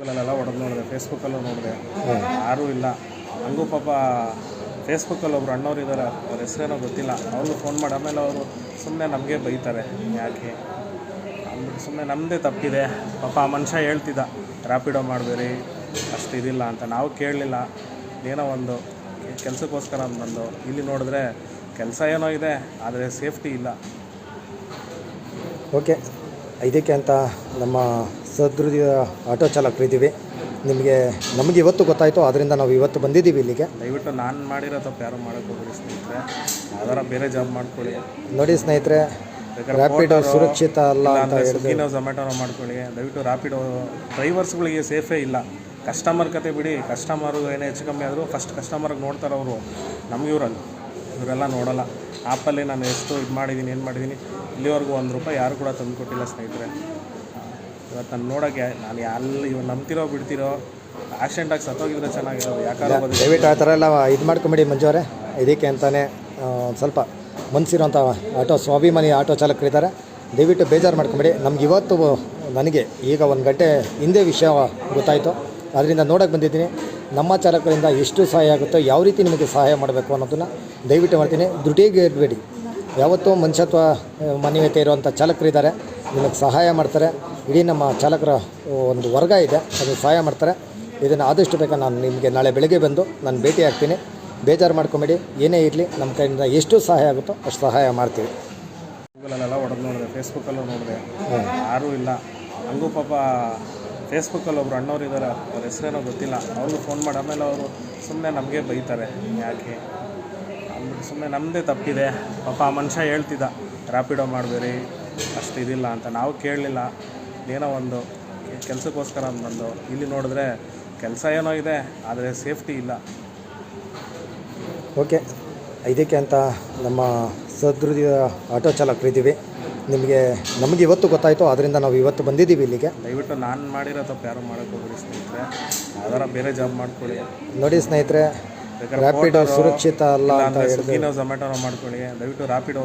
ಗೂಗಲಲ್ಲೆಲ್ಲ ಹೊಡೆದು ನೋಡಿದೆ ಫೇಸ್ಬುಕ್ಕಲ್ಲೂ ನೋಡಿದೆ. ಯಾರೂ ಇಲ್ಲ. ಹಂಗೂ ಪಾಪ ಫೇಸ್ಬುಕ್ಕಲ್ಲಿ ಒಬ್ರು ಅಣ್ಣವ್ರು ಇದ್ದಾರೆ ಅವ್ರ ಹೆಸರೇನೋ ಗೊತ್ತಿಲ್ಲ. ಅವ್ರಿಗೂ ಫೋನ್ ಮಾಡಿ ಆಮೇಲೆ ಅವರು ಸುಮ್ಮನೆ ನಮಗೆ ಬೈತಾರೆ. ಯಾಕೆ? ಅಂದ್ಬಿಟ್ಟು ಸುಮ್ಮನೆ ನಮ್ಮದೇ ತಪ್ಪಿದೆ. ಪಾಪ ಆ ಮನುಷ್ಯ ಹೇಳ್ತಿದ್ದ ರ್ಯಾಪಿಡೋ ಮಾಡಬೇಡಿ ಅಷ್ಟು ಇದಿಲ್ಲ ಅಂತ. ನಾವು ಕೇಳಲಿಲ್ಲ. ಏನೋ ಒಂದು ಕೆಲಸಕ್ಕೋಸ್ಕರ ಬಂದು ಇಲ್ಲಿ ನೋಡಿದ್ರೆ ಕೆಲಸ ಏನೋ ಇದೆ ಆದರೆ ಸೇಫ್ಟಿ ಇಲ್ಲ. ಓಕೆ. ಇದಕ್ಕೆ ಅಂತ ನಮ್ಮ ಸದೃಢ ಆಟೋ ಚಾಲಕರಿದ್ದೀವಿ. ನಿಮಗೆ ನಮಗೆ ಇವತ್ತು ಗೊತ್ತಾಯಿತು ಅದರಿಂದ ನಾವು ಇವತ್ತು ಬಂದಿದ್ದೀವಿ ಇಲ್ಲಿಗೆ. ದಯವಿಟ್ಟು ನಾನು ಮಾಡಿರೋ ತಪ್ಪು ಯಾರು ಮಾಡೋಕ್ಕೋಗಿ ಸ್ನೇಹಿತರೆ. ಯಾವ್ದಾರ ಬೇರೆ ಜಾಬ್ ಮಾಡ್ಕೊಳ್ಳಿ. ನೋಡಿ ಸ್ನೇಹಿತರೆ ಬೇಕಾದ್ರೆ ರ್ಯಾಪಿಡೋ Porter ಸುರಕ್ಷಿತ ಅಲ್ಲ ಅಂತ ಅಂದರೆ ಹೇಳಿದ್ರೆ. ಸ್ವಿಗ್ಗಿನೋ ಝೊಮ್ಯಾಟೋನೋ ಮಾಡ್ಕೊಳ್ಳಿ. ದಯವಿಟ್ಟು ರ್ಯಾಪಿಡೋ ಡ್ರೈವರ್ಸ್ಗಳಿಗೆ ಸೇಫೇ ಇಲ್ಲ. ಕಸ್ಟಮರ್ ಕತೆ ಬಿಡಿ. ಕಸ್ಟಮರು ಏನೇ ಹೆಚ್ಚು ಕಮ್ಮಿ ಆದರೂ ಫಸ್ಟ್ ಕಸ್ಟಮರ್ಗೆ ನೋಡ್ತಾರೆ ಅವರು. ನಮ್ಗೆ ಇವರಲ್ಲಿ ಇವರೆಲ್ಲ ನೋಡೋಲ್ಲ. ಆ್ಯಪಲ್ಲಿ ನಾನು ಎಷ್ಟು ಇದು ಮಾಡಿದ್ದೀನಿ ಏನು ಮಾಡಿದ್ದೀನಿ ಇಲ್ಲಿವರೆಗೂ ಒಂದು ರೂಪಾಯಿ ಯಾರು ಕೂಡ ತಂದುಕೊಟ್ಟಿಲ್ಲ ಸ್ನೇಹಿತರೆ. ಇವತ್ತು ನಾನು ನೋಡೋಕ್ಕೆ ನಾನು ಎಲ್ಲಿ ಇವ್ ನಂಬ್ತಿರೋ ಬಿಡ್ತಿರೋ ಆಕ್ಸಿಡೆಂಟಾಗಿ ಸತ್ತೋಗಿದ್ರೆ ಚೆನ್ನಾಗಿರೋದು ಯಾಕಾರ ದಯವಿಟ್ಟು ಆ ಥರ ಎಲ್ಲ ಇದು ಮಾಡ್ಕೊಂಬಿಡಿ ಮಂಜು ಅವರೇ. ಇದಕ್ಕೆ ಅಂತಲೇ ಒಂದು ಸ್ವಲ್ಪ ಮನಸ್ಸಿರೋಂಥ ಆಟೋ ಸ್ವಾಭಿಮಾನಿ ಆಟೋ ಚಾಲಕರಿದ್ದಾರೆ ದಯವಿಟ್ಟು ಬೇಜಾರು ಮಾಡ್ಕೊಂಬಿಡಿ. ನಮ್ಗೆ ಇವತ್ತು ನನಗೆ ಈಗ ಒಂದು ಗಂಟೆ ಹಿಂದೆ ವಿಷಯ ಗೊತ್ತಾಯಿತು. ಅದರಿಂದ ನೋಡೋಕ್ಕೆ ಬಂದಿದ್ದೀನಿ. ನಮ್ಮ ಚಾಲಕರಿಂದ ಎಷ್ಟು ಸಹಾಯ ಆಗುತ್ತೋ ಯಾವ ರೀತಿ ನಿಮಗೆ ಸಹಾಯ ಮಾಡಬೇಕು ಅನ್ನೋದನ್ನು ದಯವಿಟ್ಟು ಮಾಡ್ತೀನಿ. ದುಡ್ಡಿಗೆ ಇರಬೇಡಿ ಯಾವತ್ತೂ ಮನುಷ್ಯತ್ವ ಆ, ಮಾನವೀಯತೆ ಇರುವಂಥ ಚಾಲಕರಿದ್ದಾರೆ. ನಿಮಗೆ ಸಹಾಯ ಮಾಡ್ತಾರೆ. ಇಡೀ ನಮ್ಮ ಚಾಲಕರ ಒಂದು ವರ್ಗ ಇದೆ. ಅದು ಸಹಾಯ ಮಾಡ್ತಾರೆ. ಇದನ್ನು ಆದಷ್ಟು ಬೇಗ ನಾನು ನಿಮಗೆ ನಾಳೆ ಬೆಳಗ್ಗೆ ಬಂದು ನಾನು ಭೇಟಿ ಆಗ್ತೀನಿ. ಬೇಜಾರು ಮಾಡ್ಕೊಬೇಡಿ. ಏನೇ ಇರಲಿ ನಮ್ಮ ಕೈಯಿಂದ ಎಷ್ಟು ಸಹಾಯ ಆಗುತ್ತೋ ಅಷ್ಟು ಸಹಾಯ ಮಾಡ್ತೀವಿ. ಗೂಗಲಲ್ಲೆಲ್ಲ ಹೊಡೆದು ನೋಡಿದೆ ಫೇಸ್ಬುಕ್ಕಲ್ಲೂ ನೋಡಿದೆ. ಯಾರೂ ಇಲ್ಲ. ಹಂಗೂ ಪಾಪ ಫೇಸ್ಬುಕ್ಕಲ್ಲಿ ಒಬ್ರು ಅಣ್ಣವ್ರು ಇದ್ದಾರೆ. ಅವ್ರ ಹೆಸರೇನೋ ಗೊತ್ತಿಲ್ಲ. ಅವ್ರಿಗೂ ಫೋನ್ ಮಾಡಿ ಆಮೇಲೆ ಅವರು ಸುಮ್ಮನೆ ನಮಗೆ ಬೈತಾರೆ. ಯಾಕೆ? ಅಂದ್ಬಿಟ್ಟು ಸುಮ್ಮನೆ ನಮ್ಮದೇ ತಪ್ಪಿದೆ. ಪಾಪ ಆ ಮನುಷ್ಯ ಹೇಳ್ತಿದ್ದ ರ್ಯಾಪಿಡೋ ಮಾಡಬೇಡಿ ಅಷ್ಟು ಇದಿಲ್ಲ ಅಂತ ನಾವು ಕೇಳಲಿಲ್ಲ. ಏನೋ ಒಂದು ಕೆಲಸಕ್ಕೋಸ್ಕರ ಬಂದು ಇಲ್ಲಿ ನೋಡಿದ್ರೆ ಕೆಲಸ ಏನೋ ಇದೆ ಆದರೆ ಸೇಫ್ಟಿ ಇಲ್ಲ. ಓಕೆ ಇದಕ್ಕೆ ಅಂತ ನಮ್ಮ ಸದೃಢ ಆಟೋ ಚಾಲಕರಿದ್ದೀವಿ ನಿಮಗೆ ನಮಗೆ ಇವತ್ತು ಗೊತ್ತಾಯಿತು ಅದರಿಂದ ನಾವು ಇವತ್ತು ಬಂದಿದ್ದೀವಿ ಇಲ್ಲಿಗೆ. ದಯವಿಟ್ಟು ನಾನು ಮಾಡಿರೋ ತಪ್ಪು ಯಾರು ಮಾಡೋಕ್ಕೆ ಹೋಗ್ಬಿಡಿ ಸ್ನೇಹಿತರೆ. ಅದರ ಬೇರೆ ಜಾಬ್ ಮಾಡ್ಕೊಳ್ಳಿ. ನೋಡಿ ಸ್ನೇಹಿತರೆ ರ್ಯಾಪಿಡ್ ಸುರಕ್ಷಿತ ಅಲ್ಲ ಅಂತ ಹೇಳಿ ಜೊಮ್ಯಾಟೋನ ಸ್ವಿಗ್ಗಿನೋ ಝೊಮ್ಯಾಟೋನೋ ಮಾಡ್ಕೊಳ್ಳಿ. ದಯವಿಟ್ಟು ರ್ಯಾಪಿಡೋ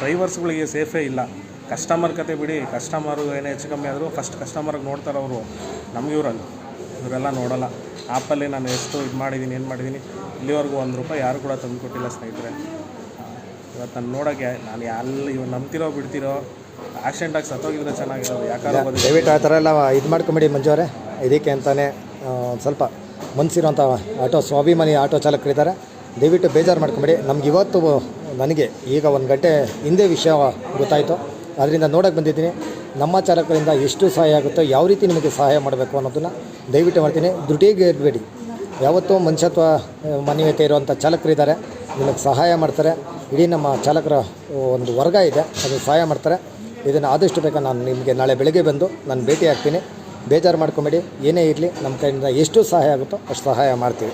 ಡ್ರೈವರ್ಸ್ಗಳಿಗೆ ಸೇಫೇ ಇಲ್ಲ. ಕಸ್ಟಮರ್ ಕತೆ ಬಿಡಿ. ಕಸ್ಟಮರು ಏನೇ ಹೆಚ್ಚು ಕಮ್ಮಿ ಆದರೂ ಫಸ್ಟ್ ಕಸ್ಟಮರ್ಗೆ ನೋಡ್ತಾರೆ ಅವರು. ನಮ್ಗೆ ಇವರಲ್ಲಿ. ಇವರೆಲ್ಲ ನೋಡೋಲ್ಲ. ಆ್ಯಪಲ್ಲಿ ನಾನು ಎಷ್ಟು ಇದು ಮಾಡಿದ್ದೀನಿ ಏನು ಮಾಡಿದ್ದೀನಿ ಇಲ್ಲಿವರೆಗೂ ಒಂದು ರೂಪಾಯಿ ಯಾರು ಕೂಡ ತಂದು ಕೊಟ್ಟಿಲ್ಲ ಸ್ನೇಹಿತರೆ. ಇವತ್ತು ನಾನು ನೋಡೋಕ್ಕೆ ನಾನು ಎಲ್ಲಿ ಇವ್ ನಂಬ್ತಿರೋ ಬಿಡ್ತಿರೋ ಆಕ್ಸಿಡೆಂಟಾಗಿ ಸತ್ತೋಗಿದ್ರೆ ಚೆನ್ನಾಗಿರೋದು. ಯಾಕಂದ್ರೆ ದಯವಿಟ್ಟು ಆ ಥರ ಎಲ್ಲ ಇದು ಮಾಡ್ಕೊಂಬಿಡಿ ಮಂಜು ಅವರೇ ಇದಕ್ಕೆ ಅಂತಲೇ ಒಂದು ಸ್ವಲ್ಪ ಮನಸ್ಸಿರೋಂಥ ಆಟೋ ಸ್ವಾಭಿಮಾನಿ ಆಟೋ ಚಾಲಕರಿದ್ದಾರೆ ದಯವಿಟ್ಟು ಬೇಜಾರು ಮಾಡ್ಕೊಂಬಿಡಿ. ನಮ್ಗೆ ಇವತ್ತು ನನಗೆ ಈಗ ಒಂದು ಗಂಟೆ ಹಿಂದೆ ವಿಷಯ ಗೊತ್ತಾಯಿತು. ಅದರಿಂದ ನೋಡೋಕೆ ಬಂದಿದ್ದೀನಿ. ನಮ್ಮ ಚಾಲಕರಿಂದ ಎಷ್ಟು ಸಹಾಯ ಆಗುತ್ತೋ ಯಾವ ರೀತಿ ನಿಮಗೆ ಸಹಾಯ ಮಾಡಬೇಕು ಅನ್ನೋದನ್ನು ದಯವಿಟ್ಟು ಮಾಡ್ತೀನಿ. ದುಡ್ಡಿಗೆ ಇರಬೇಡಿ. ಯಾವತ್ತೂ ಮನುಷ್ಯತ್ವ ಮಾನ್ಯತೆ ಇರುವಂಥ ಚಾಲಕರಿದ್ದಾರೆ ನಿಮಗೆ ಸಹಾಯ ಮಾಡ್ತಾರೆ. ಇಡೀ ನಮ್ಮ ಚಾಲಕರ ಒಂದು ವರ್ಗ ಇದೆ. ಅದು ಸಹಾಯ ಮಾಡ್ತಾರೆ. ಇದನ್ನು ಆದಷ್ಟು ಬೇಗ ನಾನು ನಿಮಗೆ ನಾಳೆ ಬೆಳಗ್ಗೆ ಬಂದು ನಾನು ಭೇಟಿ ಆಗ್ತೀನಿ. ಬೇಜಾರು ಮಾಡ್ಕೊಬೇಡಿ. ಏನೇ ಇರಲಿ, ನಮ್ಮ ಕೈಯಿಂದ ಎಷ್ಟು ಸಹಾಯ ಆಗುತ್ತೋ ಅಷ್ಟು ಸಹಾಯ ಮಾಡ್ತೀವಿ.